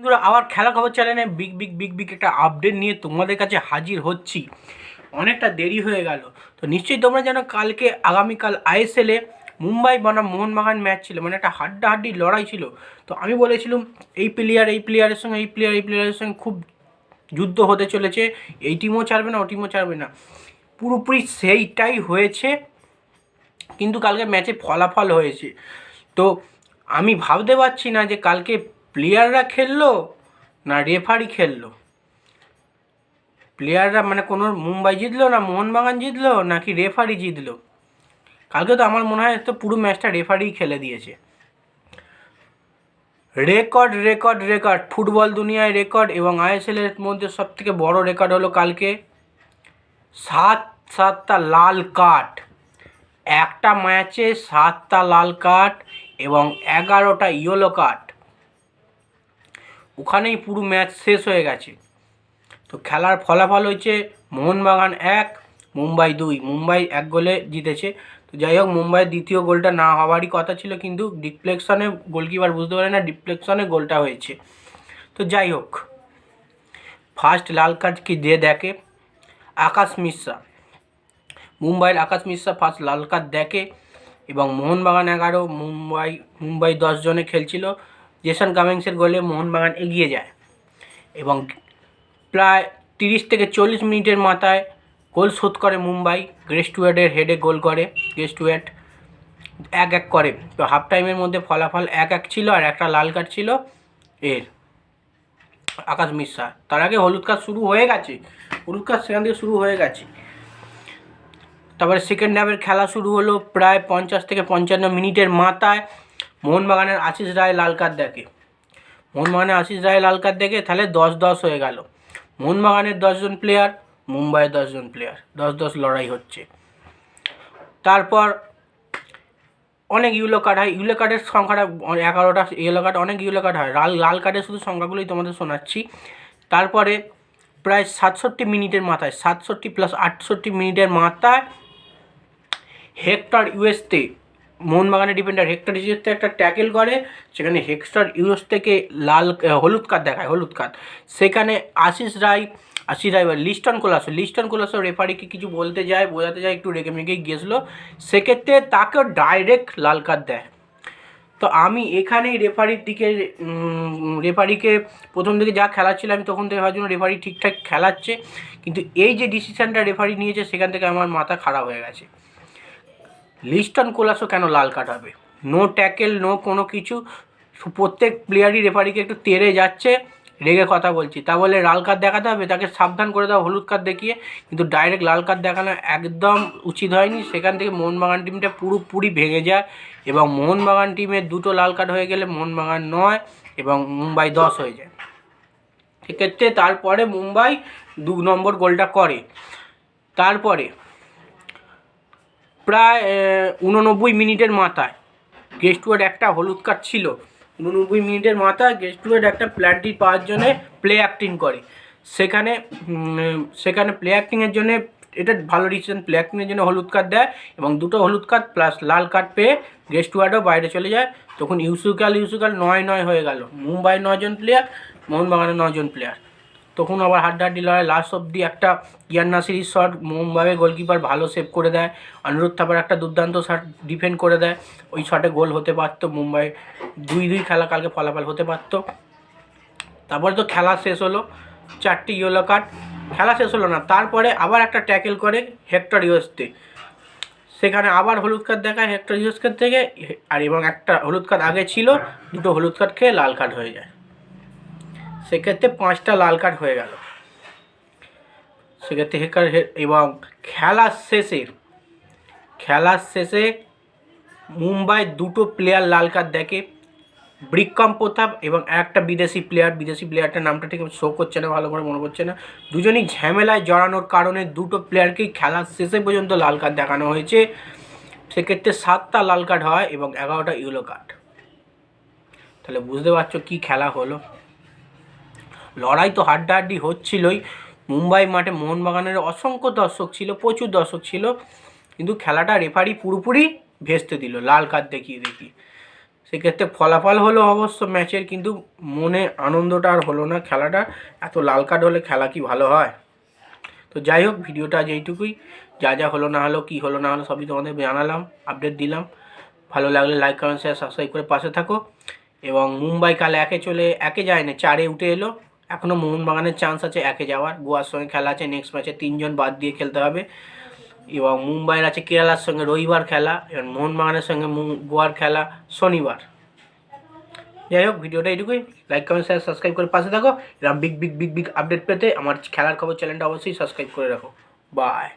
বন্ধুরা, আবার খেলা খবর চ্যানেলে বিগ বিগ বিগ বিগ একটা আপডেট নিয়ে তোমাদের কাছে হাজির হচ্ছি। অনেকটা দেরি হয়ে গেল। তো নিশ্চয়ই তোমরা জানো, কালকে আগামীকাল আইএসএলে মুম্বাই বনাম মোহনবাগান ম্যাচ ছিল মানে একটা হাড্ডাহাড্ডি লড়াই ছিল। তো আমি বলেছিলাম, এই প্লেয়ার এই প্লেয়ারের সঙ্গে, এই প্লেয়ার এই প্লেয়ারের সঙ্গে খুব যুদ্ধ হতে চলেছে। এই টিমও ছাড়বে না, ও টিমও ছাড়বে না। পুরোপুরি সেইটাই হয়েছে, কিন্তু কালকে ম্যাচে ফলাফল হয়েছে। তো আমি ভাবতে পারছি না যে কালকে প্লেয়াররা খেললো না রেফারি খেললো? প্লেয়াররা মানে কোনো মুম্বাই জিতলো না মোহনবাগান জিতলো নাকি রেফারি জিতলো? কালকে তো আমার মনে হয় তো পুরো ম্যাচটা রেফারি খেলে দিয়েছে। রেকর্ড রেকর্ড রেকর্ড, ফুটবল দুনিয়ায় রেকর্ড এবং আইএসএলের মধ্যে সবথেকে বড় রেকর্ড হলো কালকে। সাত, সাতটা লাল কার্ড। একটা ম্যাচে সাতটা লাল কার্ড এবং এগারোটা ইয়েলো কার্ড। ওখানেই পুরো ম্যাচ শেষ হয়ে গেছে। তো খেলার ফলাফল হয়েছে মোহনবাগান এক, মুম্বাই দুই। মুম্বাই এক গোলে জিতেছে। তো যাই হোক, মুম্বাইয়ের দ্বিতীয় গোলটা না হওয়ারই কথা ছিল, কিন্তু ডিফ্লেকশনে গোলকিপার বুঝতে পারে না ডিফ্লেকশনে গোলটা হয়েছে। তো যাই হোক ফার্স্ট লাল কার্ড কি দিয়ে দেখে? আকাশ মিশ্রা। মুম্বাইয়ের আকাশ মিশ্রা ফার্স্ট লাল কার্ড দেখে এবং মোহনবাগান এগারো, মুম্বাই মুম্বাই দশ জনে খেলছিল। জেসন কামিংসের গোলে মোহনবাগান এগিয়ে যায় এবং প্রায় তিরিশ থেকে চল্লিশ মিনিটের মাথায় গোল শোধ করে মুম্বাই। গ্রেস্টুয়েডের হেডে গোল করে। গ্রেস্টুয়েড এক এক করে। তো হাফ টাইমের মধ্যে ফলাফল এক এক ছিল আর একটা লাল কার্ড ছিল এর। আকাশ মিশ্রা। তার আগে হলুদ কার্ড শুরু হয়ে গেছে। হলুদ কার্ড সেখান থেকে শুরু হয়ে গেছে। তারপরে সেকেন্ড হাফের খেলা শুরু হলো প্রায় পঞ্চাশ থেকে পঞ্চান্ন মিনিটের মাথায়। মোহনবাগানের আশিস রায় লাল কার্ড দেখে। মোহনবাগানের আশিস রায় লাল কার্ড দেখে তাহলে দশ দশ হয়ে গেল। মোহনবাগানের দশজন প্লেয়ার মুম্বাইয়ের দশজন প্লেয়ার দশ দশ লড়াই হচ্ছে। তারপর অনেক ইউলো কার্ড হয়। ইউলো কার্ডের সংখ্যাটা এগারোটা ইয়েলো কার্ড অনেক ইউলো কার্ড হয়। লাল লাল কার্ডের শুধু সংখ্যাগুলোই তোমাদের শোনাচ্ছি। তারপরে প্রায় সাতষট্টি মিনিটের মাথায়, সাতষট্টি প্লাস আটষট্টি মিনিটের মাথায় হেক্টর ইউএসতে মোহনবাগানের ডিফেন্ডার হেক্টর ইউএসতে একটা ট্যাকেল করে, সেখানে হেক্টর ইউএস থেকে লাল হলুদ কার্ড দেখায়, হলুদ কার্ড সেখানে আশিস রায় আশিস রায় বা লিস্টন কোলাসো লিস্টন কোলাসো রেফারিকে কিছু বলতে যায়, বোঝাতে যায়, একটু রেগে মেগেই গেছিল সেক্ষেত্রে তাকেও ডাইরেক্ট লাল কার্ড দেয়। তো আমি এখানেই রেফারির দিকে রেফারিকে প্রথম দিকে যা খেলাচ্ছিল আমি তখন থেকে ভাবছিলাম রেফারি ঠিকঠাক খেলাচ্ছে। কিন্তু এই যে ডিসিশানটা রেফারি নিয়েছে, সেখান থেকে আমার মাথা খারাপ হয়ে গেছে। লিস্টন কোলাসও কেন লাল কার্ড হবে নো ট্যাকেল নো কোনো কিছু। প্রত্যেক প্লেয়ারই রেফারিকে একটু তেড়ে যাচ্ছে, রেগে কথা বলছি। তা বলে লাল কার্ড দেখাতে হবে? তাকে সাবধান করে দেওয়া হলুদ কার্ড দেখিয়ে। কিন্তু ডাইরেক্ট লাল কার্ড দেখানো একদম উচিত হয়নি। সেখান থেকে মোহনবাগান টিমটা পুরোপুরি ভেঙে যায় এবং মোহনবাগান টিমের দুটো লাল কার্ড হয়ে গেলে মোহনবাগান নয় এবং মুম্বাই দশ হয়ে যায়। সেক্ষেত্রে তারপরে মুম্বাই দু নম্বর গোলটা করে। তারপরে প্রায় উননব্বই মিনিটের মাথায়। গেস্টুয়ার্ড একটা হলুদ কার্ড ছিল। উননব্বই মিনিটের মাথায় গেস্টুয়ার্ড একটা প্ল্যানটি পাওয়ার জন্য প্লে অ্যাক্টিং করে। সেখানে সেখানে প্লে অ্যাক্টিংয়ের জন্য, এটা ভালো ডিসিশন প্লে অ্যাক্টিংয়ের জন্য হলুদ কার্ড দেয় এবং দুটো হলুদ কার্ড প্লাস লাল কার্ড পেয়ে গেস্টুয়ার্ডও বাইরে চলে যায়। তখন ইউসুকাল ইউসুকাল নয় নয় হয়ে গেল। মুম্বাই নজন প্লেয়ার মোহনবাগানের নজন প্লেয়ার তখন আবার হাড্ডাহাড্ডি লড়াই লাস্ট অব্দি একটা ইয়ান নাসিরির শট মুম্বাইয়ের গোলকিপার ভালো সেভ করে দেয় অনিরুদ্ধ থাপার একটা দুর্দান্ত শট ডিফেন্ড করে দেয়, ওই শটে গোল হতে পারতো, মুম্বাই দুই দুই খেলা কালকে ফলাফল হতে পারতো। তারপরে তো খেলা শেষ হলো, চারটি ইয়েলো কার্ড খেলা শেষ হলো না, তারপরে আবার একটা ট্যাকেল করে হেক্টর ইউএসতে সেখানে আবার হলুদ কার্ড দেখায় হেক্টর ইউএসকে থেকে, আর এবং একটা হলুদ কার্ড আগে ছিল, দুটো হলুদ কার্ড খেয়ে লাল কার্ড হয়ে যায়। সেক্ষেত্রে পাঁচটা লাল কার্ড হয়ে গেল। সেক্ষেত্রে হেকার এবং খেলার শেষে খেলার শেষে মুম্বাই দুটো প্লেয়ার লাল কার্ড দেখে। ব্রিকম প্রতাপ এবং একটা বিদেশি প্লেয়ার বিদেশি প্লেয়ারটার নামটা ঠিক শো করছে না, ভালো করে মনে পড়ছে না। দুজনই ঝামেলায় জড়ানোর কারণে দুটো প্লেয়ারকেই খেলার শেষে পর্যন্ত লাল কার্ড দেখানো হয়েছে। সেক্ষেত্রে সাতটা লাল কার্ড হয় এবং এগারোটা ইয়েলো কার্ড। তাহলে বুঝতে পারছ কী খেলা হলো। লড়াই তো হাড্ডাহাড্ডি হচ্ছিলই। মুম্বাই মাঠে মোহনবাগানের অসংখ্য দর্শক ছিল, প্রচুর দর্শক ছিল। কিন্তু খেলাটা রেফারি পুরোপুরি ভেস্তে দিল, লাল কার্ড দেখিয়ে দেখি সেক্ষেত্রে ফলাফল হলো অবশ্য ম্যাচের, কিন্তু মনে আনন্দটা আর হলো না। খেলাটা এত লাল কার্ড হলে খেলা কি ভালো হয়? তো যাই হোক, ভিডিওটা আজ এইটুকুই। যা যা হলো না হলো, কী হলো না হলো, সবই তোমাদের জানালাম আপডেট দিলাম। ভালো লাগলে লাইক কমেন্ট শেয়ার সাবস্ক্রাইব করে পাশে থাকো। এবং মুম্বাই কাল একে চলে, একে যায় না, চারে উঠে এলো। এখনও মোহনবাগানের চান্স আছে একে যাওয়ার। গোয়ার সঙ্গে খেলা আছে নেক্সট ম্যাচে তিনজন বাদ দিয়ে খেলতে হবে। এবং মুম্বাইয়ের আছে কেরালার সঙ্গে রবিবার খেলা, এবং মোহনবাগানের সঙ্গে গোয়ার খেলা শনিবার। যাই হোক, ভিডিওটা এটুকুই লাইক কমেন্ট শেয়ার সাবস্ক্রাইব করে পাশে থাকো। এরকম big big big big update পেতে আমার খেলার খবর চ্যানেলটা অবশ্যই সাবস্ক্রাইব করে রাখো। বাই